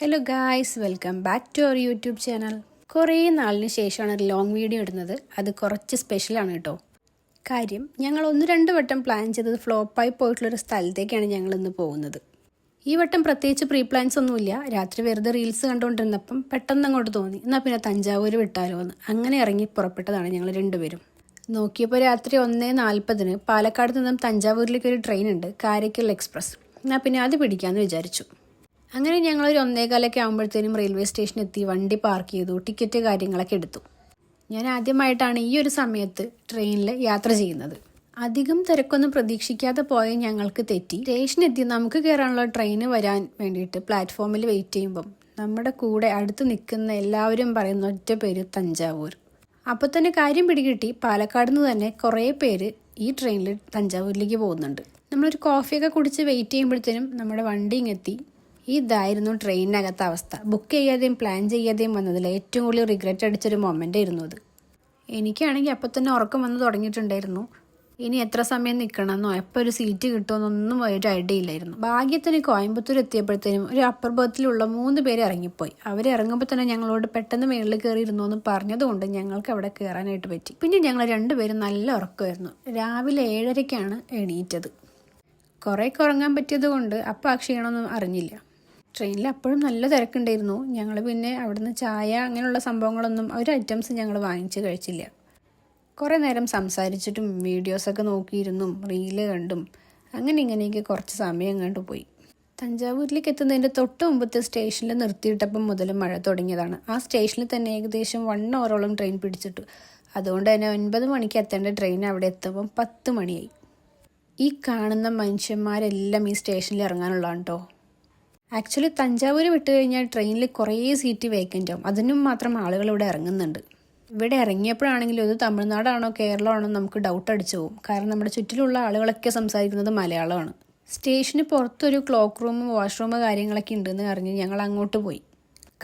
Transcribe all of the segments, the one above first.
Hello guys welcome back to our YouTube channel കുറേ നാളിന് ശേഷമാണ് ഒരു ലോങ് വീഡിയോ ഇടുന്നത്. അത് കുറച്ച് സ്പെഷ്യലാണ് കേട്ടോ. കാര്യം ഞങ്ങൾ ഒന്ന് രണ്ട് വട്ടം പ്ലാൻ ചെയ്തത് ഫ്ലോപ്പായി പോയിട്ടുള്ളൊരു സ്ഥലത്തേക്കാണ് ഞങ്ങൾ ഇന്ന് പോകുന്നത്. ഈ വട്ടം പ്രത്യേകിച്ച് പ്രീ പ്ലാൻസ് ഒന്നുമില്ല. രാത്രി വെറുതെ റീൽസ് കണ്ടുകൊണ്ടിരുന്നപ്പം പെട്ടെന്ന് അങ്ങോട്ട് തോന്നി. എന്നാൽ പിന്നെ തഞ്ചാവൂർ വിട്ടാലോ എന്ന് അങ്ങനെ ഇറങ്ങി പുറപ്പെട്ടതാണ് ഞങ്ങൾ രണ്ടുപേരും. നോക്കിയപ്പോൾ രാത്രി ഒന്നേ നാൽപ്പതിന് പാലക്കാട് നിന്നും തഞ്ചാവൂരിലേക്ക് ഒരു ട്രെയിൻ ഉണ്ട്. കാരയ്ക്കൽ എക്സ്പ്രസ് എന്നാൽ പിന്നെ അത് പിടിക്കാമെന്ന് വിചാരിച്ചു. അങ്ങനെ ഞങ്ങൾ ഒരു ഒന്നേകാലൊക്കെ ആകുമ്പോഴത്തേനും റെയിൽവേ സ്റ്റേഷനിൽ എത്തി വണ്ടി പാർക്ക് ചെയ്തു ടിക്കറ്റ് കാര്യങ്ങളൊക്കെ എടുത്തു. ഞാൻ ആദ്യമായിട്ടാണ് ഈ ഒരു സമയത്ത് ട്രെയിനിൽ യാത്ര ചെയ്യുന്നത്. അധികം തിരക്കൊന്നും പ്രതീക്ഷിക്കാതെ പോയ ഞങ്ങൾക്ക് തെറ്റി. സ്റ്റേഷനെത്തി നമുക്ക് കയറാനുള്ള ട്രെയിന് വരാൻ വേണ്ടിയിട്ട് പ്ലാറ്റ്ഫോമിൽ വെയിറ്റ് ചെയ്യുമ്പം നമ്മുടെ കൂടെ അടുത്ത് നിൽക്കുന്ന എല്ലാവരും പറയുന്ന ഒറ്റ പേര് തഞ്ചാവൂർ. അപ്പോൾ തന്നെ കാര്യം പിടികിട്ടി പാലക്കാട് നിന്ന് തന്നെ കുറേ പേര് ഈ ട്രെയിനിൽ തഞ്ചാവൂരിലേക്ക് പോകുന്നുണ്ട്. നമ്മളൊരു കോഫിയൊക്കെ കുടിച്ച് വെയിറ്റ് ചെയ്യുമ്പോഴത്തേനും നമ്മുടെ വണ്ടി ഇങ്ങെത്തി. ഇതായിരുന്നു ട്രെയിനിനകത്തെ അവസ്ഥ. ബുക്ക് ചെയ്യാതെയും പ്ലാൻ ചെയ്യാതെയും വന്നതിൽ ഏറ്റവും കൂടുതൽ റിഗ്രറ്റ് അടിച്ചൊരു മൊമെന്റ് ആയിരുന്നു അത്. എനിക്കാണെങ്കിൽ അപ്പം തന്നെ ഉറക്കം വന്ന് തുടങ്ങിയിട്ടുണ്ടായിരുന്നു. ഇനി എത്ര സമയം നിൽക്കണമെന്നോ എപ്പോൾ ഒരു സീറ്റ് കിട്ടുമെന്നൊന്നും ഒരു ഐഡിയ ഇല്ലായിരുന്നു. ഭാഗ്യത്തിന് കോയമ്പത്തൂർ എത്തിയപ്പോഴത്തേനും ഒരു അപ്പർ ബർത്തിലുള്ള മൂന്ന് പേര് ഇറങ്ങിപ്പോയി. അവർ ഇറങ്ങുമ്പോൾ തന്നെ ഞങ്ങളോട് പെട്ടെന്ന് മേളിൽ കയറി ഇരുന്നു എന്ന് പറഞ്ഞതുകൊണ്ട് ഞങ്ങൾക്ക് അവിടെ കയറാനായിട്ട് പറ്റി. പിന്നെ ഞങ്ങൾ രണ്ടുപേരും നല്ല ഉറക്കമായിരുന്നു. രാവിലെ ഏഴരയ്ക്കാണ് എണീറ്റത്. കുറേ ഉറങ്ങാൻ പറ്റിയത് കൊണ്ട് അപ്പം ആ ക്ഷീണമൊന്നും അറിഞ്ഞില്ല. ട്രെയിനിൽ അപ്പോഴും നല്ല തിരക്കുണ്ടായിരുന്നു. ഞങ്ങൾ പിന്നെ അവിടുന്ന് ചായ അങ്ങനെയുള്ള സംഭവങ്ങളൊന്നും ഒരു ഐറ്റംസ് ഞങ്ങൾ വാങ്ങിച്ച് കഴിച്ചില്ല. കുറേ നേരം സംസാരിച്ചിട്ടും വീഡിയോസൊക്കെ നോക്കിയിരുന്നും റീൽ കണ്ടും അങ്ങനെ ഇങ്ങനെയൊക്കെ കുറച്ച് സമയം കണ്ടു പോയി. തഞ്ചാവൂരിലേക്ക് എത്തുന്നതിന്റെ തൊട്ട് മുമ്പത്തെ സ്റ്റേഷനിൽ നിർത്തിയിട്ടപ്പം മുതൽ മഴ തുടങ്ങിയതാണ്. ആ സ്റ്റേഷനിൽ തന്നെ ഏകദേശം വൺ അവറോളം ട്രെയിൻ പിടിച്ചിട്ടു. അതുകൊണ്ട് തന്നെ ഒൻപത് മണിക്ക് എത്തേണ്ട ട്രെയിൻ അവിടെ എത്തുമ്പം പത്ത് മണിയായി. ഈ കാണുന്ന മനുഷ്യന്മാരെല്ലാം ഈ സ്റ്റേഷനിൽ ഇറങ്ങാനുള്ളതാണ് കേട്ടോ ആക്ച്വലി തഞ്ചാവൂർ വിട്ട് കഴിഞ്ഞാൽ ട്രെയിനിൽ കുറേ സീറ്റ് വേക്കന്റ് ആവും. അതിനും മാത്രം ആളുകൾ ഇവിടെ ഇറങ്ങുന്നുണ്ട്. ഇവിടെ ഇറങ്ങിയപ്പോഴാണെങ്കിലും ഇത് തമിഴ്നാടാണോ കേരളമാണോ നമുക്ക് ഡൗട്ട് അടിച്ചു പോകും. കാരണം നമ്മുടെ ചുറ്റിലുള്ള ആളുകളൊക്കെ സംസാരിക്കുന്നത് മലയാളമാണ്. സ്റ്റേഷന് പുറത്തൊരു ക്ലോക്ക് റൂം വാഷ്റൂം കാര്യങ്ങളൊക്കെ ഉണ്ടെന്ന് അറിഞ്ഞ് ഞങ്ങൾ അങ്ങോട്ട് പോയി.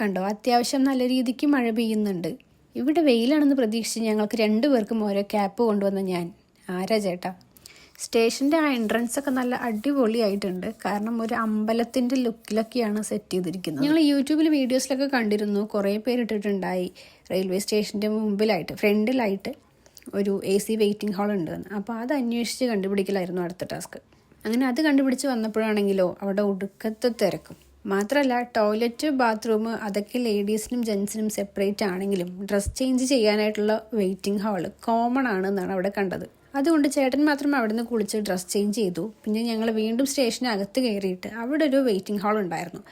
കണ്ടോ അത്യാവശ്യം നല്ല രീതിക്ക് മഴ പെയ്യുന്നുണ്ട്. ഇവിടെ വെയിലാണെന്ന് പ്രതീക്ഷിച്ച് ഞങ്ങൾക്ക് രണ്ടുപേർക്കും ഓരോ ക്യാപ്പ് കൊണ്ടുവന്ന ഞാൻ. ആരാ ചേട്ടാ? സ്റ്റേഷന്റെ ആ എൻട്രൻസ് ഒക്കെ നല്ല അടിപൊളിയായിട്ടുണ്ട്. കാരണം ഒരു അമ്പലത്തിന്റെ ലുക്കിലൊക്കെയാണ് സെറ്റ് ചെയ്തിരിക്കുന്നത്. ഞങ്ങൾ യൂട്യൂബിൽ വീഡിയോസിലൊക്കെ കണ്ടിരുന്നു. കുറേ പേര് ഇട്ടിട്ടുണ്ടായി റെയിൽവേ സ്റ്റേഷന്റെ മുമ്പിലായിട്ട് ഫ്രണ്ടിലായിട്ട് ഒരു എ സി വെയിറ്റിംഗ് ഹാൾ ഉണ്ട് അപ്പോൾ അത് അന്വേഷിച്ച് കണ്ടുപിടിക്കലായിരുന്നു അടുത്ത ടാസ്ക് അങ്ങനെ അത് കണ്ടുപിടിച്ച് വന്നപ്പോഴാണെങ്കിലോ അവിടെ ഒടുക്കത്തെ തിരക്കും. മാത്രമല്ല ടോയ്ലറ്റ് ബാത്റൂം അതൊക്കെ ലേഡീസിനും ജെൻസിനും സെപ്പറേറ്റ് ആണെങ്കിലും ഡ്രസ് ചേഞ്ച് ചെയ്യാനായിട്ടുള്ള വെയിറ്റിംഗ് ഹാൾ കോമൺ ആണ് എന്നാണ് അവിടെ കണ്ടത്. അതുകൊണ്ട് ചേട്ടൻ മാത്രം അവിടുന്ന് കുളിച്ച് ഡ്രസ് ചേഞ്ച് ചെയ്തു. പിന്നെ ഞങ്ങൾ വീണ്ടും സ്റ്റേഷനകത്ത് കയറിയിട്ട് അവിടെ ഒരു വെയിറ്റിംഗ് ഹാൾ ഉണ്ടായിരുന്നു.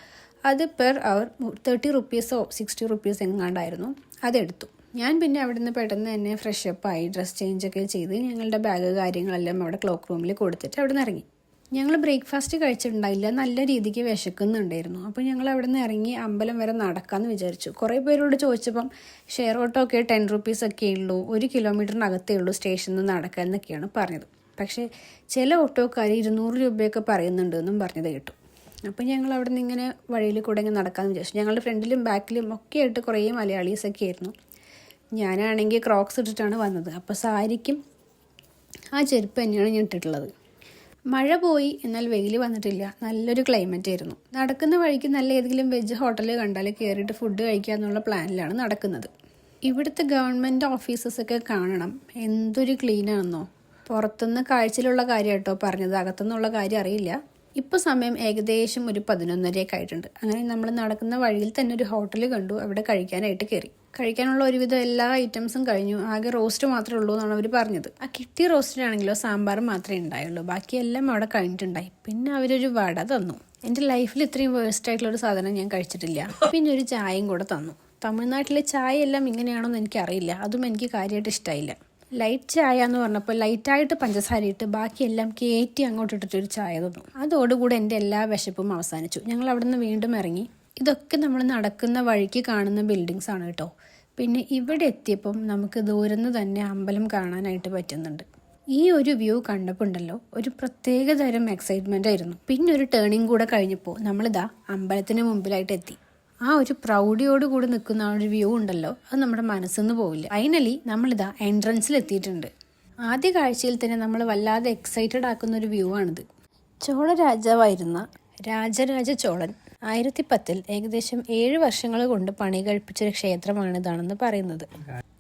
അത് പെർ അവർ തേർട്ടി റുപ്പീസോ സിക്സ്റ്റി റുപ്പീസ് എങ്ങാണ്ടായിരുന്നു. അതെടുത്തു. ഞാൻ പിന്നെ അവിടുന്ന് പെട്ടെന്ന് തന്നെ ഫ്രഷപ്പായി അപ്പ് ആയി ഡ്രസ് ചേഞ്ച് ഒക്കെ ചെയ്ത് ഞങ്ങളുടെ ബാഗ് കാര്യങ്ങളെല്ലാം അവിടെ ക്ലോക്ക് റൂമിൽ കൊടുത്തിട്ട് അവിടെ നിന്ന് ഇറങ്ങി. ഞങ്ങൾ ബ്രേക്ക്ഫാസ്റ്റ് കഴിച്ചിട്ടുണ്ടായില്ല. നല്ല രീതിക്ക് വിശക്കുന്നുണ്ടായിരുന്നു. അപ്പോൾ ഞങ്ങൾ അവിടെ നിന്ന് ഇറങ്ങി അമ്പലം വരെ നടക്കാമെന്ന് വിചാരിച്ചു. കുറേ പേരോട് ചോദിച്ചപ്പം ഷെയർ ഓട്ടോ ഒക്കെ ടെൻ റുപ്പീസ് ഒക്കെ ഉള്ളൂ. ഒരു കിലോമീറ്ററിനകത്തേ ഉള്ളൂ സ്റ്റേഷനിൽ നിന്ന് നടക്കാൻ എന്നൊക്കെയാണ് പറഞ്ഞത്. പക്ഷേ ചില ഓട്ടോക്കാർ ഇരുന്നൂറ് രൂപയൊക്കെ പറയുന്നുണ്ട് എന്നും പറഞ്ഞത് കേട്ടു. അപ്പോൾ ഞങ്ങൾ അവിടെ നിന്ന് ഇങ്ങനെ വഴിയിൽ കൂടെ ഇങ്ങനെ നടക്കാമെന്ന് വിചാരിച്ചു. ഞങ്ങളുടെ ഫ്രണ്ടിലും ബാക്കിലും ഒക്കെ ആയിട്ട് കുറേ മലയാളീസൊക്കെ ആയിരുന്നു. ഞാനാണെങ്കിൽ ക്രോക്സ് ഇട്ടിട്ടാണ് വന്നത്. അപ്പോൾ സാരിക്കും ആ ചെരുപ്പ് തന്നെയാണ് ഞാൻ ഇട്ടിട്ടുള്ളത്. മഴ പോയി എന്നാൽ വെയിൽ വന്നിട്ടില്ല. നല്ലൊരു ക്ലൈമറ്റ് ആയിരുന്നു. നടക്കുന്ന വഴിക്ക് നല്ല ഏതെങ്കിലും വെജ് ഹോട്ടൽ കണ്ടാൽ കയറിയിട്ട് ഫുഡ് കഴിക്കുക എന്നുള്ള പ്ലാനിലാണ് നടക്കുന്നത്. ഇവിടുത്തെ ഗവൺമെന്റ് ഓഫീസസൊക്കെ കാണണം. എന്തൊരു ക്ലീനാണെന്നോ പുറത്തുനിന്ന് കാഴ്ചയിലുള്ള കാര്യം കേട്ടോ പറഞ്ഞത്. അകത്തുനിന്നുള്ള കാര്യം അറിയില്ല. ഇപ്പോൾ സമയം ഏകദേശം ഒരു പതിനൊന്നരയൊക്കെ ആയിട്ടുണ്ട്. അങ്ങനെ നമ്മൾ നടക്കുന്ന വഴിയിൽ തന്നെ ഒരു ഹോട്ടൽ കണ്ടു. അവിടെ കഴിക്കാനായിട്ട് കയറി കഴിക്കാനുള്ള ഒരുവിധം എല്ലാ ഐറ്റംസും കഴിഞ്ഞു. ആകെ റോസ്റ്റ് മാത്രമേ ഉള്ളൂ എന്നാണ് അവർ പറഞ്ഞത്. ആ കിട്ടിയ റോസ്റ്റിനാണെങ്കിലോ സാമ്പാർ മാത്രമേ ഉണ്ടായുള്ളൂ. ബാക്കിയെല്ലാം അവിടെ കഴിഞ്ഞിട്ടുണ്ടായി. പിന്നെ അവരൊരു വട തന്നു. എന്റെ ലൈഫിൽ ഇത്രയും വേസ്റ്റ് ആയിട്ടുള്ള ഒരു സാധനം ഞാൻ കഴിച്ചിട്ടില്ല. പിന്നെ ഒരു ചായയും കൂടെ തന്നു. തമിഴ്നാട്ടിലെ ചായ എല്ലാം ഇങ്ങനെയാണോ എന്ന് എനിക്കറിയില്ല. അതും എനിക്ക് കാര്യമായിട്ട് ഇഷ്ടമായില്ല ലൈറ്റ് ചായ എന്ന് പറഞ്ഞപ്പോൾ ലൈറ്റായിട്ട് പഞ്ചസാര ഇട്ട് ബാക്കിയെല്ലാം കയറ്റി അങ്ങോട്ട് ഇട്ടിട്ടൊരു ചായ തന്നു. അതോടുകൂടി എന്റെ എല്ലാ വിശപ്പും അവസാനിച്ചു. ഞങ്ങൾ അവിടെ നിന്ന് വീണ്ടും ഇറങ്ങി. ഇതൊക്കെ നമ്മൾ നടക്കുന്ന വഴിക്ക് കാണുന്ന ബിൽഡിങ്സ് ആണ് കേട്ടോ. പിന്നെ ഇവിടെ എത്തിയപ്പം നമുക്ക് ദൂരന്ന് തന്നെ അമ്പലം കാണാനായിട്ട് പറ്റുന്നുണ്ട്. ഈ ഒരു വ്യൂ കണ്ടപ്പോൾ ഉണ്ടല്ലോ ഒരു പ്രത്യേക തരം എക്സൈറ്റ്മെന്റ് ആയിരുന്നു. പിന്നെ ഒരു ടേണിംഗ് കൂടെ കഴിഞ്ഞപ്പോൾ നമ്മളിതാ അമ്പലത്തിന് മുമ്പിലായിട്ട് എത്തി. ആ ഒരു പ്രൗഢിയോട് കൂടി നിൽക്കുന്ന ആ ഒരു വ്യൂ ഉണ്ടല്ലോ അത് നമ്മുടെ മനസ്സിന്ന് പോവില്ല. ഫൈനലി നമ്മളിതാ എൻട്രൻസിൽ എത്തിയിട്ടുണ്ട് ആദ്യ കാഴ്ചയിൽ തന്നെ നമ്മൾ വല്ലാതെ എക്സൈറ്റഡ് ആക്കുന്ന ഒരു വ്യൂ ആണിത്. ചോള രാജാവായിരുന്ന രാജരാജ ചോളൻ ആയിരത്തി പത്തിൽ ഏകദേശം ഏഴ് വർഷങ്ങൾ കൊണ്ട് പണി കഴിപ്പിച്ചൊരു ക്ഷേത്രമാണിതാണെന്ന് പറയുന്നത്.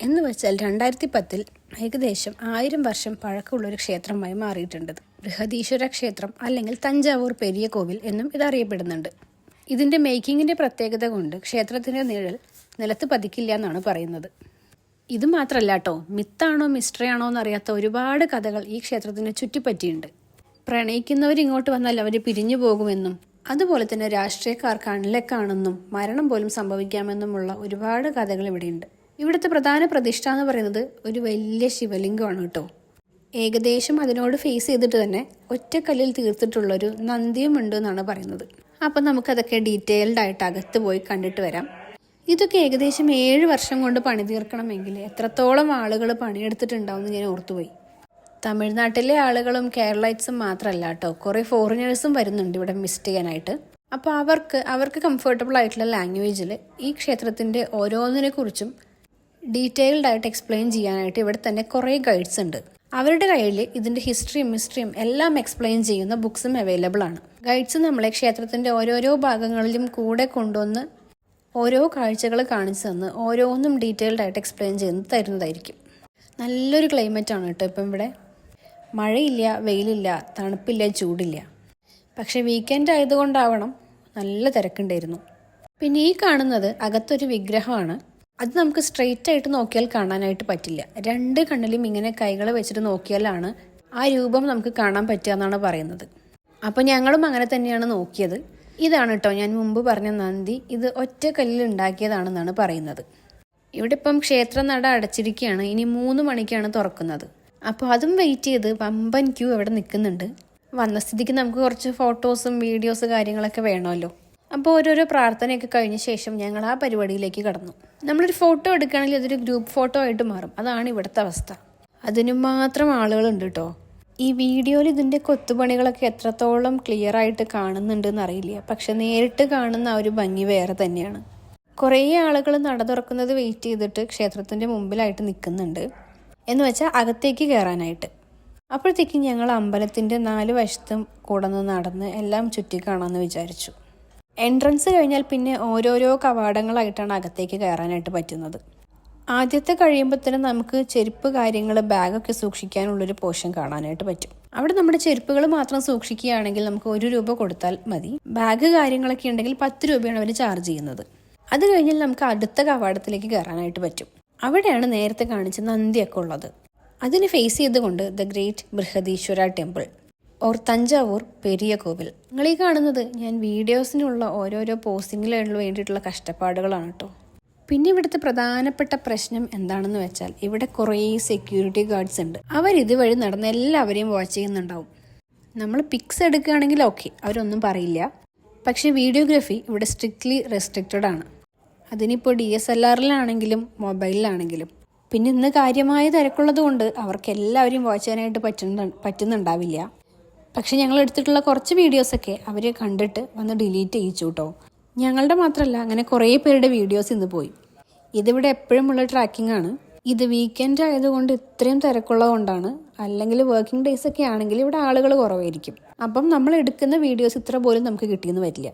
എന്ന് വെച്ചാൽ രണ്ടായിരത്തി പത്തിൽ ഏകദേശം ആയിരം വർഷം പഴക്കമുള്ളൊരു ക്ഷേത്രമായി മാറിയിട്ടുണ്ട്. ബൃഹദീശ്വര ക്ഷേത്രം അല്ലെങ്കിൽ തഞ്ചാവൂർ പെരിയ കോവിൽ എന്നും ഇതറിയപ്പെടുന്നുണ്ട്. ഇതിന്റെ മേക്കിങ്ങിന്റെ പ്രത്യേകത കൊണ്ട് ക്ഷേത്രത്തിന്റെ നിഴൽ നിലത്ത് പതിക്കില്ല എന്നാണ് പറയുന്നത്. ഇത് മാത്രമല്ല കേട്ടോ മിത്താണോ മിസ്റ്ററിയാണോ എന്നറിയാത്ത ഒരുപാട് കഥകൾ ഈ ക്ഷേത്രത്തിനെ ചുറ്റിപ്പറ്റിയുണ്ട് പ്രണയിക്കുന്നവർ ഇങ്ങോട്ട് വന്നാൽ അവർ പിരിഞ്ഞു പോകുമെന്നും അതുപോലെ തന്നെ രാഷ്ട്രീയക്കാർക്ക് അണിലക്കാണെന്നും മരണം പോലും സംഭവിക്കാമെന്നുമുള്ള ഒരുപാട് കഥകൾ ഇവിടെയുണ്ട്. ഇവിടുത്തെ പ്രധാന പ്രതിഷ്ഠ എന്ന് പറയുന്നത് ഒരു വലിയ ശിവലിംഗമാണ് കേട്ടോ. ഏകദേശം അതിനോട് ഫേസ് ചെയ്തിട്ട് തന്നെ ഒറ്റക്കല്ലിൽ തീർത്തിട്ടുള്ളൊരു നന്ദിയും ഉണ്ട് എന്നാണ് പറയുന്നത്. അപ്പം നമുക്കതൊക്കെ ഡീറ്റെയിൽഡ് ആയിട്ട് അകത്ത് പോയി കണ്ടിട്ട് വരാം. ഇതൊക്കെ ഏകദേശം ഏഴ് വർഷം കൊണ്ട് പണി തീർക്കണമെങ്കിൽ എത്രത്തോളം ആളുകൾ പണിയെടുത്തിട്ടുണ്ടാവും എന്ന് ഞാൻ ഓർത്തുപോയി. തമിഴ്നാട്ടിലെ ആളുകളും കേരളൈറ്റ്സും മാത്രമല്ല കേട്ടോ. കുറേ ഫോറിനേഴ്സും വരുന്നുണ്ട് ഇവിടെ മിസ്റ്റ് ചെയ്യാനായിട്ട്. അപ്പോൾ അവർക്ക് അവർക്ക് കംഫർട്ടബിൾ ആയിട്ടുള്ള ലാംഗ്വേജിൽ ഈ ക്ഷേത്രത്തിന്റെ ഓരോന്നിനെ കുറിച്ചും ഡീറ്റെയിൽഡ് ആയിട്ട് എക്സ്പ്ലെയിൻ ചെയ്യാനായിട്ട് ഇവിടെ തന്നെ കുറേ ഗൈഡ്സ് ഉണ്ട്. അവരുടെ കയ്യിൽ ഇതിന്റെ ഹിസ്റ്ററിയും മിസ്റ്ററിയും എല്ലാം എക്സ്പ്ലെയിൻ ചെയ്യുന്ന ബുക്സും അവൈലബിൾ ആണ്. ഗൈഡ്സ് നമ്മളെ ക്ഷേത്രത്തിന്റെ ഓരോരോ ഭാഗങ്ങളിലും കൂടെ കൊണ്ടുവന്ന് ഓരോ കാഴ്ചകൾ കാണിച്ചു തന്ന് ഓരോന്നും ഡീറ്റെയിൽഡ് ആയിട്ട് എക്സ്പ്ലെയിൻ ചെയ്ത് തരുന്നതായിരിക്കും. നല്ലൊരു ക്ലൈമറ്റ് ആണ് കേട്ടോ ഇപ്പം ഇവിടെ. മഴയില്ല വെയിലില്ല തണുപ്പില്ല ചൂടില്ല. പക്ഷെ വീക്കെൻഡ് ആയതുകൊണ്ടാവണം നല്ല തിരക്കുണ്ടായിരുന്നു. പിന്നെ ഈ കാണുന്നത് അകത്തൊരു വിഗ്രഹമാണ്. അത് നമുക്ക് സ്ട്രെയിറ്റ് ആയിട്ട് നോക്കിയാൽ കാണാനായിട്ട് പറ്റില്ല. രണ്ട് കണ്ണിലും ഇങ്ങനെ കൈകൾ വെച്ചിട്ട് നോക്കിയാലാണ് ആ രൂപം നമുക്ക് കാണാൻ പറ്റുക എന്നാണ് പറയുന്നത്. അപ്പോൾ ഞങ്ങളും അങ്ങനെ തന്നെയാണ് നോക്കിയത്. ഇതാണ് കേട്ടോ ഞാൻ മുമ്പ് പറഞ്ഞ നന്ദി. ഇത് ഒറ്റ കല്ലിൽ ഉണ്ടാക്കിയതാണെന്നാണ് പറയുന്നത്. ഇവിടെ ഇപ്പം ക്ഷേത്ര നട അടച്ചിരിക്കുകയാണ്. ഇനി മൂന്ന് മണിക്കാണ് തുറക്കുന്നത്. അപ്പോൾ അതും വെയിറ്റ് ചെയ്ത് വമ്പൻ ക്യൂ അവിടെ നിൽക്കുന്നുണ്ട്. വന്ന സ്ഥിതിക്ക് നമുക്ക് കുറച്ച് ഫോട്ടോസും വീഡിയോസ് കാര്യങ്ങളൊക്കെ വേണമല്ലോ. അപ്പോൾ ഓരോരോ പ്രാർത്ഥനയൊക്കെ കഴിഞ്ഞ ശേഷം ഞങ്ങൾ ആ പരിപാടിയിലേക്ക് കടന്നു. നമ്മളൊരു ഫോട്ടോ എടുക്കുകയാണെങ്കിൽ അതൊരു ഗ്രൂപ്പ് ഫോട്ടോ ആയിട്ട് മാറും. അതാണ് ഇവിടുത്തെ അവസ്ഥ. അതിനു മാത്രം ആളുകളുണ്ട് കേട്ടോ ഈ വീഡിയോയിൽ ഇതിന്റെ കൊത്തുപണികളൊക്കെ എത്രത്തോളം ക്ലിയർ ആയിട്ട് കാണുന്നുണ്ടെന്ന് എന്നറിയില്ല പക്ഷെ നേരിട്ട് കാണുന്ന ആ ഒരു ഭംഗി വേറെ തന്നെയാണ്. കുറേ ആളുകൾ നട തുറക്കുന്നത് വെയിറ്റ് ചെയ്തിട്ട് ക്ഷേത്രത്തിന്റെ മുമ്പിലായിട്ട് നിൽക്കുന്നുണ്ട്. എന്ന് വെച്ചാൽ അകത്തേക്ക് കയറാനായിട്ട് അപ്പോഴത്തേക്കും ഞങ്ങൾ അമ്പലത്തിന്റെ നാല് വശത്തും കൂടെ നടന്ന് എല്ലാം ചുറ്റി കാണാമെന്ന് വിചാരിച്ചു. എൻട്രൻസ് കഴിഞ്ഞാൽ പിന്നെ ഓരോരോ കവാടങ്ങളായിട്ടാണ് അകത്തേക്ക് കയറാനായിട്ട് പറ്റുന്നത്. ആദ്യത്തെ കഴിയുമ്പോൾ തന്നെ നമുക്ക് ചെരുപ്പ് കാര്യങ്ങൾ ബാഗൊക്കെ സൂക്ഷിക്കാനുള്ളൊരു പോഷൻ കാണാനായിട്ട് പറ്റും. അവിടെ നമ്മുടെ ചെരുപ്പുകൾ മാത്രം സൂക്ഷിക്കുകയാണെങ്കിൽ നമുക്ക് ഒരു രൂപ കൊടുത്താൽ മതി. ബാഗ് കാര്യങ്ങളൊക്കെ ഉണ്ടെങ്കിൽ പത്ത് രൂപയാണ് അവർ ചാർജ് ചെയ്യുന്നത്. അത് കഴിഞ്ഞാൽ നമുക്ക് അടുത്ത കവാടത്തിലേക്ക് കയറാനായിട്ട് പറ്റും. അവിടെയാണ് നേരത്തെ കാണിച്ച നന്ദിയൊക്കെ ഉള്ളത്. അതിനെ ഫേസ് ചെയ്തുകൊണ്ട് the great Brihadeeswara temple or Thanjavur Periya Kovil നിങ്ങൾ ഈ കാണുന്നത് ഞാൻ വീഡിയോസിനുള്ള ഓരോരോ പോസ്റ്റിങ്ങിന് വേണ്ടിയിട്ടുള്ള കഷ്ടപ്പാടുകളാണ് കേട്ടോ പിന്നെ ഇവിടുത്തെ പ്രധാനപ്പെട്ട പ്രശ്നം എന്താണെന്ന് വെച്ചാൽ ഇവിടെ കുറേ സെക്യൂരിറ്റി ഗാർഡ്സ് ഉണ്ട്. അവർ ഇതുവഴി നടന്ന എല്ലാവരെയും വാച്ച് ചെയ്യുന്നുണ്ടാവും. നമ്മൾ പിക്സ് എടുക്കുകയാണെങ്കിൽ ഓക്കെ അവരൊന്നും പറയില്ല. പക്ഷേ വീഡിയോഗ്രാഫി ഇവിടെ സ്ട്രിക്ട്ലി റെസ്ട്രിക്റ്റഡ് ആണ്. അതിനിപ്പോൾ ഡി എസ് എൽ ആറിലാണെങ്കിലും മൊബൈലിലാണെങ്കിലും. പിന്നെ ഇന്ന് കാര്യമായ തിരക്കുള്ളത് കൊണ്ട് അവർക്ക് എല്ലാവരെയും വാച്ച് ചെയ്യാനായിട്ട് പറ്റുന്ന പറ്റുന്നുണ്ടാവില്ല. പക്ഷെ ഞങ്ങൾ എടുത്തിട്ടുള്ള കുറച്ച് വീഡിയോസൊക്കെ അവർ കണ്ടിട്ട് വന്ന് ഡിലീറ്റ് ചെയ്യിച്ചു കേട്ടോ ഞങ്ങളുടെ മാത്രമല്ല അങ്ങനെ കുറേ പേരുടെ വീഡിയോസ് ഇന്ന് പോയി. ഇതിവിടെ എപ്പോഴും ഉള്ള ട്രാക്കിംഗ് ആണ് ഇത് വീക്കെൻഡ് ആയതുകൊണ്ട് ഇത്രയും തിരക്കുള്ളത് കൊണ്ടാണ് അല്ലെങ്കിൽ വർക്കിംഗ് ഡേയ്സ് ഒക്കെ ആണെങ്കിൽ ഇവിടെ ആളുകൾ കുറവായിരിക്കും. അപ്പം നമ്മൾ എടുക്കുന്ന വീഡിയോസ് ഇത്ര പോലും നമുക്ക് കിട്ടിയെന്ന് വരില്ല.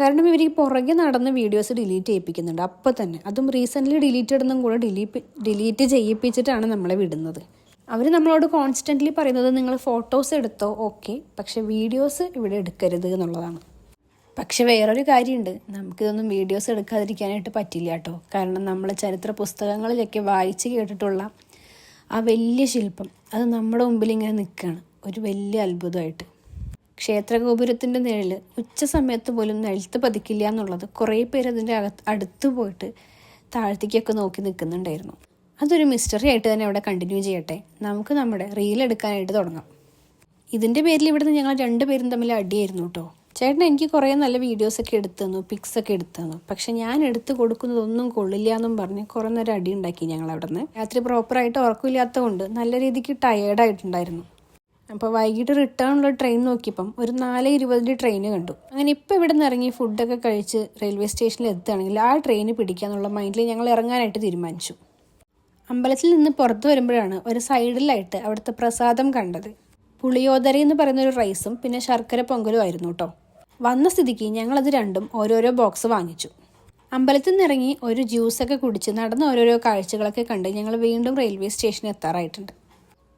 കാരണം ഇവർ ഈ പുറകെ നടന്ന് വീഡിയോസ് ഡിലീറ്റ് ചെയ്യിപ്പിക്കുന്നുണ്ട്. അപ്പോൾ തന്നെ. അതും റീസെന്റ്ലി ഡിലീറ്റഡ് എന്നും കൂടെ ഡിലീറ്റ് ഡിലീറ്റ് ചെയ്യിപ്പിച്ചിട്ടാണ് നമ്മളെ വിടുന്നത്. അവർ നമ്മളോട് കോൺസ്റ്റന്റ്ലി പറയുന്നത് നിങ്ങൾ ഫോട്ടോസ് എടുത്തോ? ഓക്കെ പക്ഷെ വീഡിയോസ് ഇവിടെ എടുക്കരുത് എന്നുള്ളതാണ്. പക്ഷെ വേറൊരു കാര്യമുണ്ട്. നമുക്കിതൊന്നും വീഡിയോസ് എടുക്കാതിരിക്കാനായിട്ട് പറ്റില്ല കേട്ടോ. കാരണം നമ്മൾ ചരിത്ര പുസ്തകങ്ങളിലൊക്കെ വായിച്ച് കേട്ടിട്ടുള്ള ആ വലിയ ശില്പം അത് നമ്മുടെ മുമ്പിൽ ഇങ്ങനെ നിൽക്കുകയാണ്. ഒരു വലിയ അത്ഭുതമായിട്ട്. ക്ഷേത്രഗോപുരത്തിന്റെ നിഴൽ ഉച്ച സമയത്ത് പോലും നെഴുത്ത് പതിക്കില്ല എന്നുള്ളത് കുറേ പേര് അതിന്റെ അകത്ത് അടുത്ത് പോയിട്ട് താഴത്തേക്കൊക്കെ നോക്കി നിൽക്കുന്നുണ്ടായിരുന്നു. അതൊരു മിസ്റ്ററി ആയിട്ട് തന്നെ അവിടെ കണ്ടിന്യൂ ചെയ്യട്ടെ. നമുക്ക് നമ്മുടെ റീൽ എടുക്കാനായിട്ട് തുടങ്ങാം. ഇതിന്റെ പേരിൽ ഇവിടുന്ന് ഞങ്ങൾ രണ്ടുപേരും തമ്മിൽ അടിയായിരുന്നു കേട്ടോ. ചേട്ടൻ എനിക്ക് കുറേ നല്ല വീഡിയോസൊക്കെ എടുത്തു തന്നു പിക്സ് ഒക്കെ എടുത്തു തന്നു. പക്ഷെ ഞാൻ എടുത്ത് കൊടുക്കുന്നതൊന്നും കൊള്ളില്ല എന്നും പറഞ്ഞ് കുറേ നേരം അടി ഉണ്ടാക്കി ഞങ്ങൾ അവിടെ നിന്ന് രാത്രി പ്രോപ്പറായിട്ട് ഉറക്കമില്ലാത്തതുകൊണ്ട് നല്ല രീതിക്ക് ടയേർഡായിട്ടുണ്ടായിരുന്നു അപ്പോൾ വൈകിട്ട് റിട്ടേൺ ഉള്ള ട്രെയിൻ നോക്കിയപ്പം ഒരു നാല് ഇരുപതിന്റെ ട്രെയിൻ കണ്ടു. അങ്ങനെ ഇപ്പോൾ ഇവിടെ നിന്ന് ഇറങ്ങി ഫുഡൊക്കെ കഴിച്ച് റെയിൽവേ സ്റ്റേഷനിൽ എത്തുകയാണെങ്കിൽ ആ ട്രെയിൻ പിടിക്കാന്നുള്ള മൈൻഡിൽ ഞങ്ങൾ ഇറങ്ങാനായിട്ട് തീരുമാനിച്ചു. അമ്പലത്തിൽ നിന്ന് പുറത്ത് വരുമ്പോഴാണ് ഒരു സൈഡിലായിട്ട് അവിടുത്തെ പ്രസാദം കണ്ടത്. പുളിയോദര എന്ന് പറയുന്ന ഒരു റൈസും പിന്നെ ശർക്കര പൊങ്കലും ആയിരുന്നു കേട്ടോ വന്ന സ്ഥിതിക്ക് ഞങ്ങളത് രണ്ടും ഓരോരോ ബോക്സ് വാങ്ങിച്ചു. അമ്പലത്തിൽ നിന്ന് ഇറങ്ങി ഒരു ജ്യൂസൊക്കെ കുടിച്ച് നടന്ന ഓരോരോ കാഴ്ചകളൊക്കെ കണ്ട് ഞങ്ങൾ വീണ്ടും റെയിൽവേ സ്റ്റേഷനിൽ എത്താറായിട്ടുണ്ട്.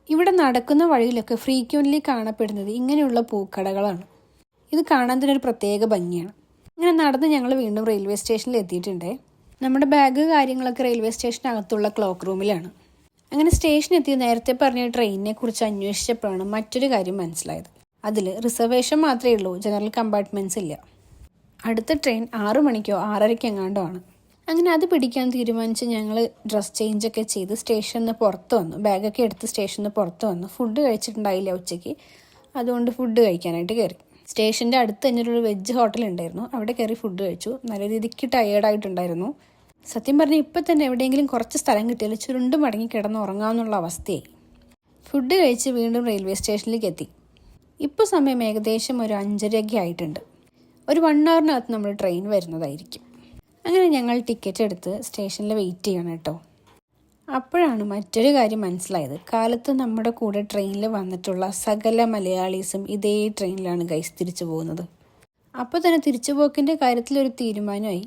ഇവിടെ നടക്കുന്ന വഴിയിലൊക്കെ ഫ്രീക്വന്റ്ലി കാണപ്പെടുന്നത് ഇങ്ങനെയുള്ള പൂക്കടകളാണ്. ഇത് കാണാൻ തന്നെ ഒരു പ്രത്യേക ഭംഗിയാണ്. ഇങ്ങനെ നടന്ന് ഞങ്ങൾ വീണ്ടും റെയിൽവേ സ്റ്റേഷനിൽ എത്തിയിട്ടുണ്ട്. നമ്മുടെ ബാഗ് കാര്യങ്ങളൊക്കെ റെയിൽവേ സ്റ്റേഷനകത്തുള്ള ക്ലോക്ക് റൂമിലാണ് അങ്ങനെ സ്റ്റേഷൻ എത്തി. നേരത്തെ പറഞ്ഞ ട്രെയിനിനെ കുറിച്ച് അന്വേഷിച്ചപ്പോഴാണ് മറ്റൊരു കാര്യം മനസ്സിലായത്. അതിൽ റിസർവേഷൻ മാത്രമേ ഉള്ളൂ. ജനറൽ കമ്പാർട്ട്മെന്റ്സ് ഇല്ല. അടുത്ത ട്രെയിൻ ആറു മണിക്കോ ആറരയ്ക്കെങ്ങാണ്ടോ ആണ്. അങ്ങനെ അത് പിടിക്കാൻ തീരുമാനിച്ച് ഞങ്ങൾ ഡ്രസ് ചേഞ്ചൊക്കെ ചെയ്ത് സ്റ്റേഷനിൽ നിന്ന് പുറത്ത് വന്നു. ബാഗൊക്കെ എടുത്ത് സ്റ്റേഷനിൽ നിന്ന് പുറത്ത് വന്നു. ഫുഡ് കഴിച്ചിട്ടുണ്ടായില്ല ഉച്ചയ്ക്ക്. അതുകൊണ്ട് ഫുഡ് കഴിക്കാനായിട്ട് കയറി സ്റ്റേഷന്റെ അടുത്ത് തന്നെ ഒരു വെജ് ഹോട്ടൽ ഉണ്ടായിരുന്നു. അവിടെ കയറി ഫുഡ് കഴിച്ചു. നല്ല രീതിക്ക് ടയേർഡായിട്ടുണ്ടായിരുന്നു സത്യം പറഞ്ഞാൽ ഇപ്പം തന്നെ എവിടെയെങ്കിലും കുറച്ച് സ്ഥലം കിട്ടിയാൽ ചുരുണ്ട് മടങ്ങി കിടന്ന് ഉറങ്ങാമെന്നുള്ള അവസ്ഥയായി. ഫുഡ് കഴിച്ച് വീണ്ടും റെയിൽവേ സ്റ്റേഷനിലേക്ക് എത്തി. ഇപ്പോൾ സമയം ഏകദേശം ഒരു അഞ്ചരയൊക്കെ ആയിട്ടുണ്ട്. ഒരു വൺ അവറിനകത്ത് നമ്മൾ ട്രെയിൻ വരുന്നതായിരിക്കും. അങ്ങനെ ഞങ്ങൾ ടിക്കറ്റ് എടുത്ത് സ്റ്റേഷനിൽ വെയിറ്റ് ചെയ്യണം കേട്ടോ. അപ്പോഴാണ് മറ്റൊരു കാര്യം മനസ്സിലായത്. കാലത്ത് നമ്മുടെ കൂടെ ട്രെയിനിൽ വന്നിട്ടുള്ള സകല മലയാളീസും ഇതേ ട്രെയിനിലാണ് ഗൈസ് തിരിച്ചു പോകുന്നത്. അപ്പോൾ തന്നെ തിരിച്ചു തിരിച്ചുപോക്കിന്റെ കാര്യത്തിലൊരു തീരുമാനമായി.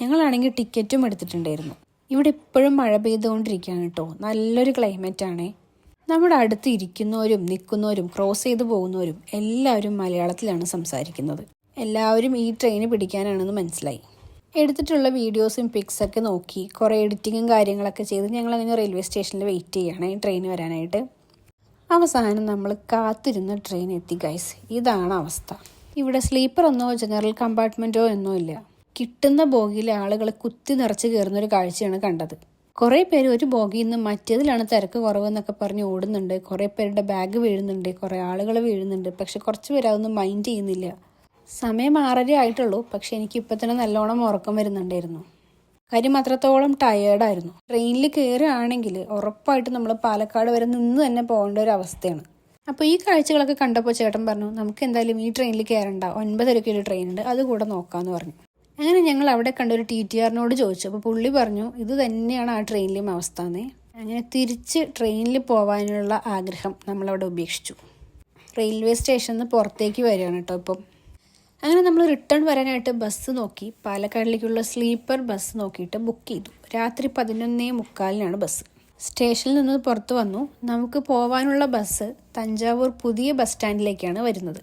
ഞങ്ങളാണെങ്കിൽ ടിക്കറ്റും എടുത്തിട്ടുണ്ടായിരുന്നു. ഇവിടെ ഇപ്പോഴും മഴ പെയ്തുകൊണ്ടിരിക്കുകയാണ് കേട്ടോ. നല്ലൊരു ക്ലൈമറ്റ് ആണേ. നമ്മുടെ അടുത്ത് ഇരിക്കുന്നവരും നിൽക്കുന്നവരും ക്രോസ് ചെയ്ത് പോകുന്നവരും എല്ലാവരും മലയാളത്തിലാണ് സംസാരിക്കുന്നത്. എല്ലാവരും ഈ ട്രെയിന് പിടിക്കാനാണെന്ന് മനസ്സിലായി. എടുത്തിട്ടുള്ള വീഡിയോസും പിക്സൊക്കെ നോക്കി കുറേ എഡിറ്റിങ്ങും കാര്യങ്ങളൊക്കെ ചെയ്ത് ഞങ്ങളങ്ങനെ റെയിൽവേ സ്റ്റേഷനിൽ വെയിറ്റ് ചെയ്യുകയാണ് ഈ ട്രെയിൻ വരാനായിട്ട്. അവസാനം നമ്മൾ കാത്തിരുന്ന ട്രെയിൻ എത്തി ഗൈസ് ഇതാണ് അവസ്ഥ. ഇവിടെ സ്ലീപ്പർ ഒന്നോ ജനറൽ കമ്പാർട്ട്മെന്റോ എന്നോ ഇല്ല. കിട്ടുന്ന ബോഗിയിലെ ആളുകൾ കുത്തി നിറച്ച് കയറുന്ന ഒരു കാഴ്ചയാണ് കണ്ടത്. കുറേ പേര് ഒരു ബോഗിയിൽ നിന്ന് മറ്റേതിലാണ് തിരക്ക് കുറവെന്നൊക്കെ പറഞ്ഞ് ഓടുന്നുണ്ട്. കുറേ പേരുടെ ബാഗ് വീഴുന്നുണ്ട്. കുറേ ആളുകൾ വീഴുന്നുണ്ട്. പക്ഷെ കുറച്ച് പേര് അതൊന്നും മൈൻഡ് ചെയ്യുന്നില്ല. സമയം ആറര ആയിട്ടുള്ളൂ പക്ഷെ എനിക്ക് ഇപ്പം തന്നെ നല്ലോണം ഉറക്കം വരുന്നുണ്ടായിരുന്നു. കാര്യം അത്രത്തോളം ടയേർഡായിരുന്നു ട്രെയിനിൽ കയറുകയാണെങ്കിൽ ഉറപ്പായിട്ട് നമ്മൾ പാലക്കാട് വരെ നിന്ന് തന്നെ പോകേണ്ട ഒരു അവസ്ഥയാണ്. അപ്പോൾ ഈ കാഴ്ചകളൊക്കെ കണ്ടപ്പോൾ ചേട്ടൻ പറഞ്ഞു നമുക്ക് എന്തായാലും ഈ ട്രെയിനിൽ കയറണ്ട ഒൻപതരയ്ക്ക് ഒരു ട്രെയിൻ ഉണ്ട്. അത് കൂടെ നോക്കാമെന്ന് പറഞ്ഞു. അങ്ങനെ ഞങ്ങൾ അവിടെ കണ്ട ഒരു ടി ടി ആറിനോട് ചോദിച്ചു. അപ്പോൾ പുള്ളി പറഞ്ഞു ഇത് തന്നെയാണ് ആ ട്രെയിനിലെയും അവസ്ഥ അങ്ങനെ തിരിച്ച് ട്രെയിനിൽ പോകാനുള്ള ആഗ്രഹം നമ്മളവിടെ ഉപേക്ഷിച്ചു. റെയിൽവേ സ്റ്റേഷനിൽ നിന്ന് പുറത്തേക്ക് വരികയാണ് കേട്ടോ ഇപ്പം. അങ്ങനെ നമ്മൾ റിട്ടേൺ വരാനായിട്ട് ബസ് നോക്കി. പാലക്കാടിലേക്കുള്ള സ്ലീപ്പർ ബസ് നോക്കിയിട്ട് ബുക്ക് ചെയ്തു. രാത്രി പതിനൊന്നേ മുക്കാലിനാണ് ബസ് സ്റ്റേഷനിൽ നിന്ന് പുറത്ത് വന്നു. നമുക്ക് പോവാനുള്ള ബസ് തഞ്ചാവൂർ പുതിയ ബസ് സ്റ്റാൻഡിലേക്കാണ് വരുന്നത്.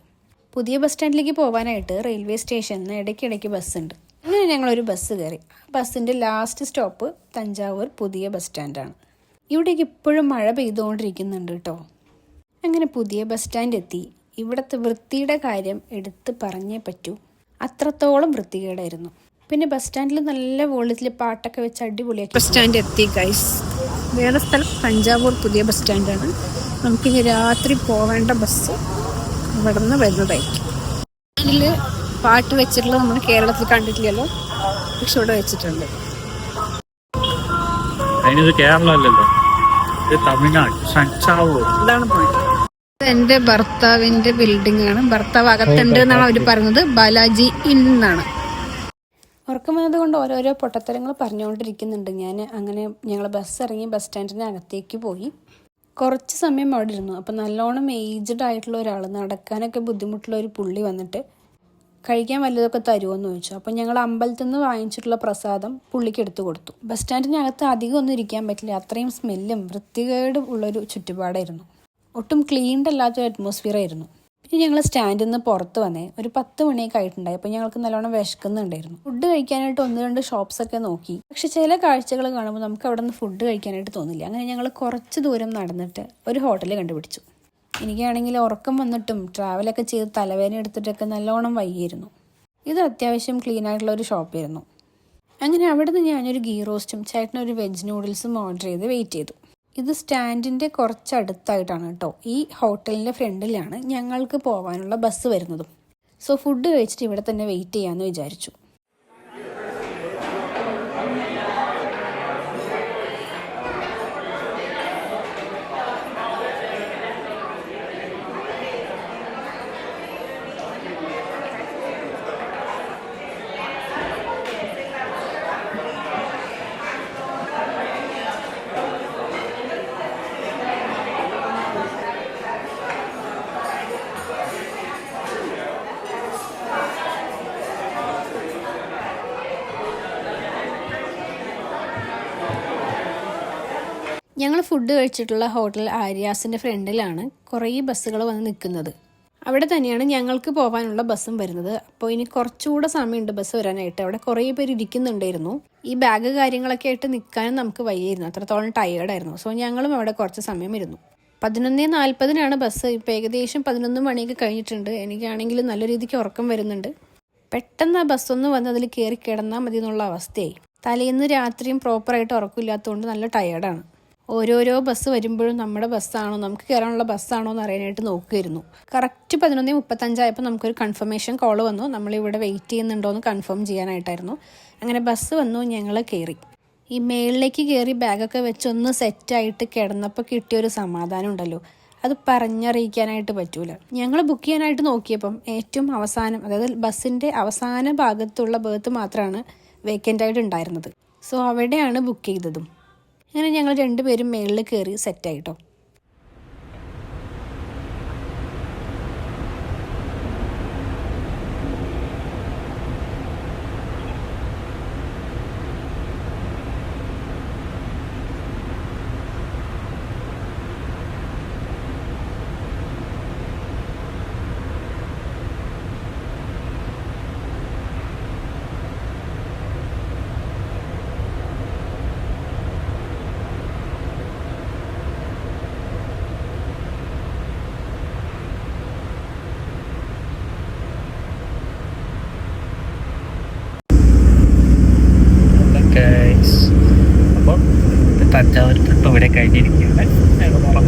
പുതിയ ബസ് സ്റ്റാൻഡിലേക്ക് പോകാനായിട്ട് റെയിൽവേ സ്റ്റേഷനിൽ നിന്ന് ഇടയ്ക്കിടയ്ക്ക് ബസ് ഉണ്ട്. അങ്ങനെ ഞങ്ങളൊരു ബസ് കയറി. ബസ്സിന്റെ ലാസ്റ്റ് സ്റ്റോപ്പ് തഞ്ചാവൂർ പുതിയ ബസ് സ്റ്റാൻഡാണ് ഇവിടേക്ക് ഇപ്പോഴും മഴ പെയ്തുകൊണ്ടിരിക്കുന്നുണ്ട് കേട്ടോ. അങ്ങനെ പുതിയ ബസ് സ്റ്റാൻഡ് എത്തി. ഇവിടുത്തെ വൃത്തിയുടെ കാര്യം എടുത്ത് പറഞ്ഞേ പറ്റൂ. അത്രത്തോളം വൃത്തികേടായിരുന്നു. പിന്നെ ബസ് സ്റ്റാൻഡിൽ നല്ല വോളത്തിൽ പാട്ടൊക്കെ വെച്ച് അടിപൊളിയാക്കി. ബസ് സ്റ്റാൻഡ് എത്തി ഗൈസ് വേറെ സ്ഥലം തഞ്ചാവൂർ പുതിയ ബസ് സ്റ്റാൻഡാണ്. നമുക്ക് നമുക്കിനി രാത്രി പോവേണ്ട ബസ് ഇവിടെ നിന്ന് വരുന്നതായിരിക്കും. അതിൽ പാട്ട് വെച്ചിട്ടുള്ളത് നമ്മൾ കേരളത്തിൽ കണ്ടിട്ടില്ലല്ലോ. പക്ഷെ ഇവിടെ വെച്ചിട്ടുണ്ട്. അതിനിത് കേരളം ഇത് തമിഴ്നാട് തഞ്ചാവൂർ. ഇതാണ് പോയിന്റ് എന്റെ ഭർത്താവിന്റെ ബിൽഡിംഗ് ആണ്. ഭർത്താവ് അകത്തുണ്ട് എന്നാണ് അവർ പറഞ്ഞത് ബാലാജി ഇന്നാണ് എന്നാണ്. ഉറക്കം വന്നത് കൊണ്ട് ഓരോരോ പൊട്ടത്തരങ്ങൾ പറഞ്ഞുകൊണ്ടിരിക്കുന്നുണ്ട്. ഞാൻ അങ്ങനെ ഞങ്ങൾ ബസ് ഇറങ്ങി ബസ് സ്റ്റാൻഡിന് അകത്തേക്ക് പോയി. കുറച്ച് സമയം അവിടെ ഇരുന്നു. അപ്പം നല്ലോണം ഏജ്ഡ് ആയിട്ടുള്ള ഒരാൾ നടക്കാനൊക്കെ ബുദ്ധിമുട്ടുള്ള ഒരു പുള്ളി വന്നിട്ട് കഴിക്കാൻ വല്ലതൊക്കെ തരുമോയെന്ന് ചോദിച്ചു. അപ്പം ഞങ്ങൾ അമ്പലത്തിൽ നിന്ന് വാങ്ങിച്ചിട്ടുള്ള പ്രസാദം പുള്ളിക്ക് എടുത്തു കൊടുത്തു. ബസ് സ്റ്റാൻഡിനകത്ത് അധികം ഒന്നും ഇരിക്കാൻ പറ്റില്ല. അത്രയും സ്മെല്ലും വൃത്തികേടും ഉള്ളൊരു ചുറ്റുപാടായിരുന്നു. ഒട്ടും ക്ലീൻഡ് അല്ലാത്തൊരു അറ്റ്മോസ്ഫിയർ ആയിരുന്നു. പിന്നെ ഞങ്ങൾ സ്റ്റാൻഡിൽ നിന്ന് പുറത്ത് വന്നേ. ഒരു പത്ത് മണിയൊക്കെ ആയിട്ടുണ്ടായി. അപ്പോൾ ഞങ്ങൾക്ക് നല്ലോണം വിശക്കുന്നുണ്ടായിരുന്നു. ഫുഡ് കഴിക്കാനായിട്ട് ഒന്ന് രണ്ട് ഷോപ്സ് ഒക്കെ നോക്കി. പക്ഷെ ചില കാഴ്ചകൾ കാണുമ്പോൾ നമുക്ക് അവിടെ നിന്ന് ഫുഡ് കഴിക്കാനായിട്ട് തോന്നില്ല. അങ്ങനെ ഞങ്ങൾ കുറച്ച് ദൂരം നടന്നിട്ട് ഒരു ഹോട്ടൽ കണ്ടുപിടിച്ചു. എനിക്കാണെങ്കിൽ ഉറക്കം വന്നിട്ടും ട്രാവലൊക്കെ ചെയ്ത് തലവേദന എടുത്തിട്ടൊക്കെ നല്ലോണം വൈകിയിരുന്നു. ഇത് അത്യാവശ്യം ക്ലീൻ ആയിട്ടുള്ള ഒരു ഷോപ്പായിരുന്നു അങ്ങനെ അവിടെ നിന്ന് ഞാനൊരു ഗീ റോസ്റ്റും ചേട്ടനൊരു വെജ് നൂഡിൽസും ഓർഡർ ചെയ്ത് വെയിറ്റ് ചെയ്തു. ഇത് സ്റ്റാൻഡിന്റെ കുറച്ചടുത്തായിട്ടാണ് കേട്ടോ. ഈ ഹോട്ടലിന്റെ ഫ്രണ്ടിലാണ് ഞങ്ങൾക്ക് പോകാനുള്ള ബസ് വരുന്നതും. സോ ഫുഡ് കഴിച്ചിട്ട് ഇവിടെ തന്നെ വെയിറ്റ് ചെയ്യാമെന്ന് വിചാരിച്ചു. ഞങ്ങൾ ഫുഡ് കഴിച്ചിട്ടുള്ള ഹോട്ടൽ ആര്യാസിന്റെ ഫ്രണ്ടിലാണ് കുറേ ബസ്സുകൾ വന്ന് നിൽക്കുന്നത്. അവിടെ തന്നെയാണ് ഞങ്ങൾക്ക് പോകാനുള്ള ബസ്സും വരുന്നത്. അപ്പോൾ ഇനി കുറച്ചുകൂടെ സമയമുണ്ട് ബസ് വരാനായിട്ട്. അവിടെ കുറേ പേര് ഇരിക്കുന്നുണ്ടായിരുന്നു. ഈ ബാഗ് കാര്യങ്ങളൊക്കെ ആയിട്ട് നിൽക്കാനും നമുക്ക് വയ്യായിരുന്നു. അത്രത്തോളം ടയേർഡായിരുന്നു സോ ഞങ്ങളും അവിടെ കുറച്ച് സമയം ഇരുന്നു. പതിനൊന്നേ നാൽപ്പതിനാണ് ബസ്. ഇപ്പോൾ ഏകദേശം പതിനൊന്ന് മണിയൊക്കെ കഴിഞ്ഞിട്ടുണ്ട്. എനിക്കാണെങ്കിൽ നല്ല രീതിക്ക് ഉറക്കം വരുന്നുണ്ട്. പെട്ടെന്ന് ആ ബസ്സൊന്ന് വന്ന് അതിൽ കയറി കിടന്നാൽ മതി എന്നുള്ള അവസ്ഥയായി. തലേന്ന് രാത്രിയും പ്രോപ്പറായിട്ട് ഉറക്കമില്ലാത്തതുകൊണ്ട് നല്ല ടയേർഡാണ് ഓരോരോ ബസ് വരുമ്പോഴും നമ്മുടെ ബസ്സാണോ നമുക്ക് കയറാനുള്ള ബസ്സാണോ എന്ന് അറിയാനായിട്ട് നോക്കുമായിരുന്നു കറക്റ്റ് പതിനൊന്ന് മുപ്പത്തഞ്ചായപ്പോൾ നമുക്കൊരു കൺഫർമേഷൻ കോൾ വന്നു. നമ്മളിവിടെ വെയിറ്റ് ചെയ്യുന്നുണ്ടോ എന്ന് കൺഫേം ചെയ്യാനായിട്ടായിരുന്നു. അങ്ങനെ ബസ് വന്നു ഞങ്ങൾ കയറി ഈ മേളിലേക്ക് കയറി ബാഗൊക്കെ വെച്ച് ഒന്ന് സെറ്റായിട്ട് കിടന്നപ്പോൾ കിട്ടിയൊരു സമാധാനം ഉണ്ടല്ലോ. അത് പറഞ്ഞറിയിക്കാനായിട്ട് പറ്റൂല. ഞങ്ങൾ ബുക്ക് ചെയ്യാനായിട്ട് നോക്കിയപ്പം ഏറ്റവും അവസാനം അതായത് ബസ്സിന്റെ അവസാന ഭാഗത്തുള്ള ബേർത്ത് മാത്രമാണ് വേക്കന്റ് ആയിട്ട് ഉണ്ടായിരുന്നത്. സോ അവിടെയാണ് ബുക്ക് ചെയ്തതും. അങ്ങനെ ഞങ്ങൾ രണ്ടുപേരും മേളിൽ കയറി സെറ്റായിട്ടോ ഗൈസ് അപ്പോൾ തഞ്ചാവൂർ ട്രിപ്പ് ഇവിടെ ഞങ്ങളിപ്പം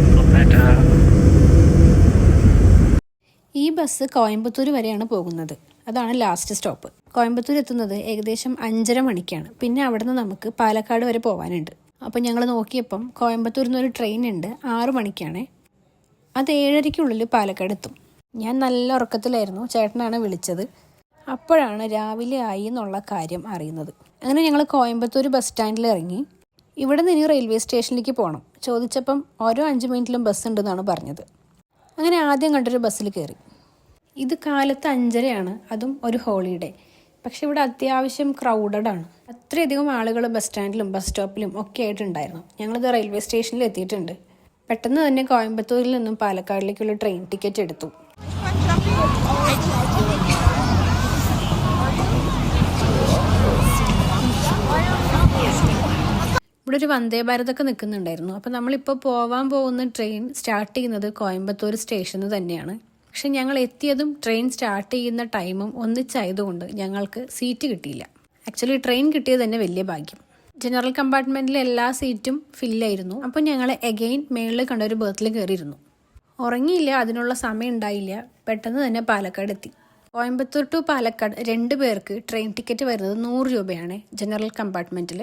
ഈ ബസ് കോയമ്പത്തൂർ വരെയാണ് പോകുന്നത്. അതാണ് ലാസ്റ്റ് സ്റ്റോപ്പ് കോയമ്പത്തൂർ എത്തുന്നത് ഏകദേശം അഞ്ചര മണിക്കാണ്. പിന്നെ അവിടെ നിന്ന് നമുക്ക് പാലക്കാട് വരെ പോകാനുണ്ട് അപ്പോൾ ഞങ്ങൾ നോക്കിയപ്പം കോയമ്പത്തൂരിൽ നിന്ന് ഒരു ട്രെയിൻ ഉണ്ട്. ആറു മണിക്കാണ്. അത് ഏഴരയ്ക്കുള്ളിൽ പാലക്കാട് എത്തും. ഞാൻ നല്ല ഉറക്കത്തിലായിരുന്നു. ചേട്ടനാണ് വിളിച്ചത്. അപ്പോഴാണ് രാവിലെ ആയി എന്നുള്ള കാര്യം അറിയുന്നത്. അങ്ങനെ ഞങ്ങൾ കോയമ്പത്തൂർ ബസ് സ്റ്റാൻഡിൽ ഇറങ്ങി. ഇവിടെ നിന്ന് ഇനി റെയിൽവേ സ്റ്റേഷനിലേക്ക് പോകണം ചോദിച്ചപ്പം ഓരോ അഞ്ച് മിനിറ്റിലും ബസ് ഉണ്ടെന്നാണ് പറഞ്ഞത്. അങ്ങനെ ആദ്യം കണ്ടൊരു ബസ്സിൽ കയറി ഇത് കാലത്ത് അഞ്ചരയാണ് അതും ഒരു ഹോളിഡേ പക്ഷെ ഇവിടെ അത്യാവശ്യം ക്രൗഡഡ് ആണ്. അത്രയധികം ആളുകൾ ബസ് സ്റ്റാൻഡിലും ബസ് സ്റ്റോപ്പിലും ഒക്കെ ആയിട്ടുണ്ടായിരുന്നു. ഞങ്ങളിത് റെയിൽവേ സ്റ്റേഷനിൽ എത്തിയിട്ടുണ്ട്. പെട്ടെന്ന് തന്നെ കോയമ്പത്തൂരിൽ നിന്നും പാലക്കാടിലേക്കുള്ള ട്രെയിൻ ടിക്കറ്റ് എടുത്തു. ഇവിടെ ഒരു വന്ദേ ഭാരതൊക്കെ നിൽക്കുന്നുണ്ടായിരുന്നു. അപ്പോൾ നമ്മളിപ്പോൾ പോവാൻ പോകുന്ന ട്രെയിൻ സ്റ്റാർട്ട് ചെയ്യുന്നത് കോയമ്പത്തൂർ സ്റ്റേഷനിൽ തന്നെയാണ്. പക്ഷെ ഞങ്ങൾ എത്തിയതും ട്രെയിൻ സ്റ്റാർട്ട് ചെയ്യുന്ന ടൈമും ഒന്നിച്ചായതുകൊണ്ട് ഞങ്ങൾക്ക് സീറ്റ് കിട്ടിയില്ല. ആക്ച്വലി ട്രെയിൻ കിട്ടിയത് തന്നെ വലിയ ഭാഗ്യം. ജനറൽ കമ്പാർട്ട്മെന്റിലെ എല്ലാ സീറ്റും ഫില്ലായിരുന്നു അപ്പോൾ ഞങ്ങൾ എഗെയിൻ മേളിൽ കണ്ട ഒരു ബർത്തിൽ കയറിയിരുന്നു. ഉറങ്ങിയില്ല അതിനുള്ള സമയം ഉണ്ടായില്ല. പെട്ടെന്ന് തന്നെ പാലക്കാട് എത്തി. കോയമ്പത്തൂർ ടു പാലക്കാട് രണ്ട് പേർക്ക് ട്രെയിൻ ടിക്കറ്റ് വരുന്നത് നൂറ് രൂപയാണ് ജനറൽ കമ്പാർട്ട്മെന്റിൽ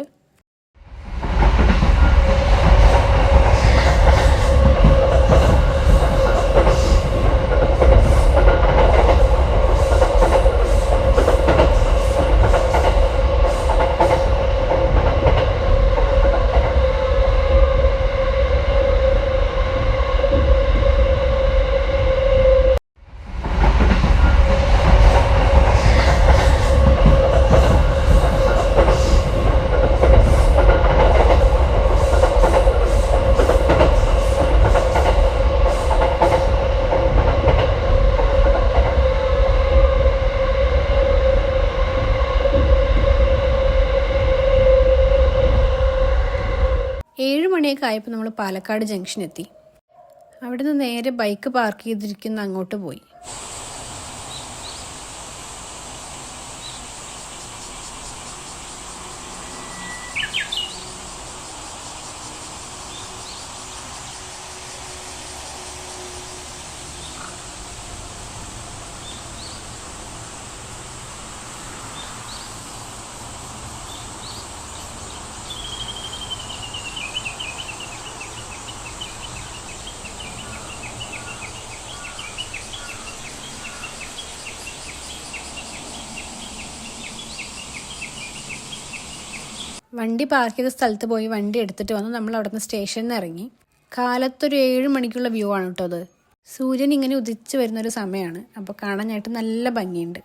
ഏഴ് മണിയൊക്കെ ആയപ്പോൾ നമ്മൾ പാലക്കാട് ജംഗ്ഷൻ എത്തി അവിടെ നിന്ന് നേരെ ബൈക്ക് പാർക്ക് ചെയ്തിരിക്കുന്ന അങ്ങോട്ട് പോയി. വണ്ടി പാർക്ക് ചെയ്ത സ്ഥലത്ത് പോയി വണ്ടി എടുത്തിട്ട് വന്ന് നമ്മൾ അവിടുന്ന് സ്റ്റേഷനിൽ നിന്ന് ഇറങ്ങി. കാലത്തൊരു ഏഴ് മണിക്കുള്ള വ്യൂ ആണ് കേട്ടോ അത്. സൂര്യൻ ഇങ്ങനെ ഉദിച്ചു വരുന്നൊരു സമയമാണ് അപ്പോൾ കാണാനായിട്ട് നല്ല ഭംഗിയുണ്ട്.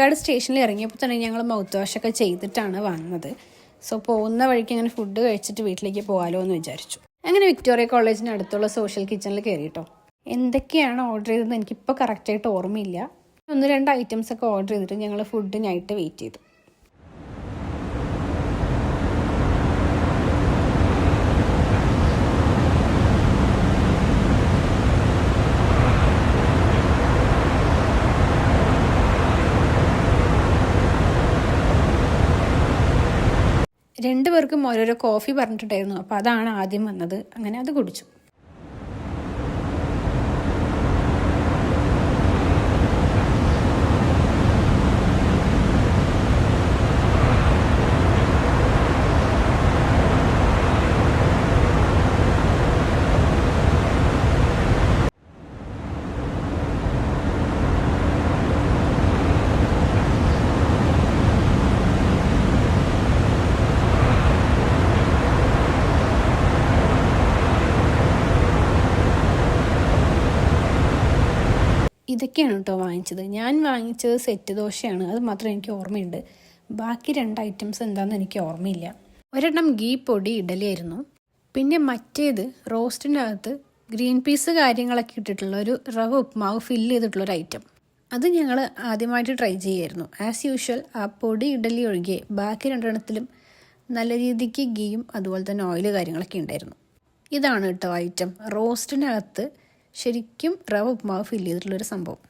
പാലക്കാട് സ്റ്റേഷനിൽ ഇറങ്ങിയപ്പോൾ തന്നെ ഞങ്ങൾ മൗത്ത് വാഷൊക്കെ ചെയ്തിട്ടാണ് വന്നത്. സോ പോകുന്ന വഴിക്ക് അങ്ങനെ ഫുഡ് കഴിച്ചിട്ട് വീട്ടിലേക്ക് പോകാലോ എന്ന് വിചാരിച്ചു. അങ്ങനെ വിക്ടോറിയ കോളേജിന് അടുത്തുള്ള സോഷ്യൽ കിച്ചണിൽ കയറിയിട്ടോ എന്തൊക്കെയാണ് ഓർഡർ ചെയ്തതെന്ന് എനിക്കിപ്പോൾ കറക്റ്റായിട്ട് ഓർമ്മയില്ല. ഒന്ന് രണ്ട് ഐറ്റംസ് ഒക്കെ ഓർഡർ ചെയ്തിട്ട് ഞങ്ങൾ ഫുഡിനായിട്ട് വെയിറ്റ് ചെയ്തു. രണ്ടു പേർക്കും ഓരോരോ കോഫി പറഞ്ഞിട്ടുണ്ടായിരുന്നു. അപ്പോൾ അതാണ് ആദ്യം വന്നത്. അങ്ങനെ അത് കുടിച്ചു. ഇതൊക്കെയാണ് കേട്ടോ വാങ്ങിച്ചത്. ഞാൻ വാങ്ങിച്ചത് സെറ്റ് ദോശയാണ്. അത് മാത്രം എനിക്ക് ഓർമ്മയുണ്ട്. ബാക്കി രണ്ട് ഐറ്റംസ് എന്താണെന്ന് എനിക്ക് ഓർമ്മയില്ല. ഒരെണ്ണം ഗീ പൊടി ഇഡലിയായിരുന്നു. പിന്നെ മറ്റേത് റോസ്റ്റിന്റെ അകത്ത് ഗ്രീൻ പീസ് കാര്യങ്ങളൊക്കെ ഇട്ടിട്ടുള്ള ഒരു റവ ഉപ്മാവ് ഫില്ല് ചെയ്തിട്ടുള്ള ഒരു ഐറ്റം. അത് ഞങ്ങൾ ആദ്യമായിട്ട് ട്രൈ ചെയ്യായിരുന്നു. ആസ് യൂഷ്വൽ ആ പൊടി ഇഡലി ഒഴികെ ബാക്കി രണ്ടെണ്ണത്തിലും നല്ല രീതിക്ക് ഗീയും അതുപോലെ തന്നെ ഓയിൽ കാര്യങ്ങളൊക്കെ ഉണ്ടായിരുന്നു. ഇതാണ് കേട്ടോ ഐറ്റം. റോസ്റ്റിനകത്ത് ശരിക്കും റവ ഉപ്മാവ് ഫില്ല് ചെയ്തിട്ടുള്ളൊരു സംഭവം.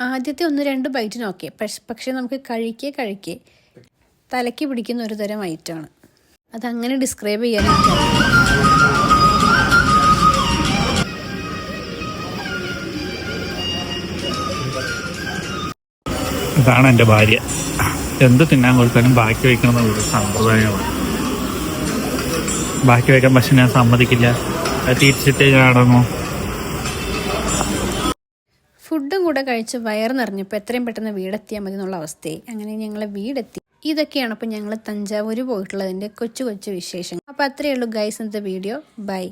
ആദ്യത്തെ ഒന്ന് രണ്ട് ബൈറ്റിന് ഓക്കെ പക്ഷേ നമുക്ക് കഴിക്കേ കഴിക്കേ തലയ്ക്ക് പിടിക്കുന്ന ഒരു തരം ഐറ്റമാണ് അതങ്ങനെ ഡിസ്ക്രൈബ് ചെയ്യാൻ ഇതാണ് എന്റെ ഭാര്യ. എന്ത് തിന്നാൻ കൊടുത്താലും ബാക്കി വയ്ക്കണം ഒരു സമ്പ്രദായമാണ്. ബാക്കി വയ്ക്കാൻ പക്ഷെ ഞാൻ സമ്മതിക്കില്ല. അത് തിരിച്ചിട്ടേ ഞാൻ ഫുഡും കൂടെ കഴിച്ച് വയറ് നിറഞ്ഞപ്പോൾ എത്രയും പെട്ടെന്ന് വീടെത്തിയാൽ മതി എന്നുള്ള അവസ്ഥയായി. അങ്ങനെ ഞങ്ങൾ വീടെത്തി. ഇതൊക്കെയാണ് അപ്പോൾ ഞങ്ങൾ തഞ്ചാവൂർ പോയിട്ടുള്ളതിന്റെ കൊച്ചു കൊച്ചു വിശേഷങ്ങൾ. അപ്പോൾ അത്രയേ ഉള്ളൂ ഗൈസ് ഇന്നത്തെ വീഡിയോ. ബൈ.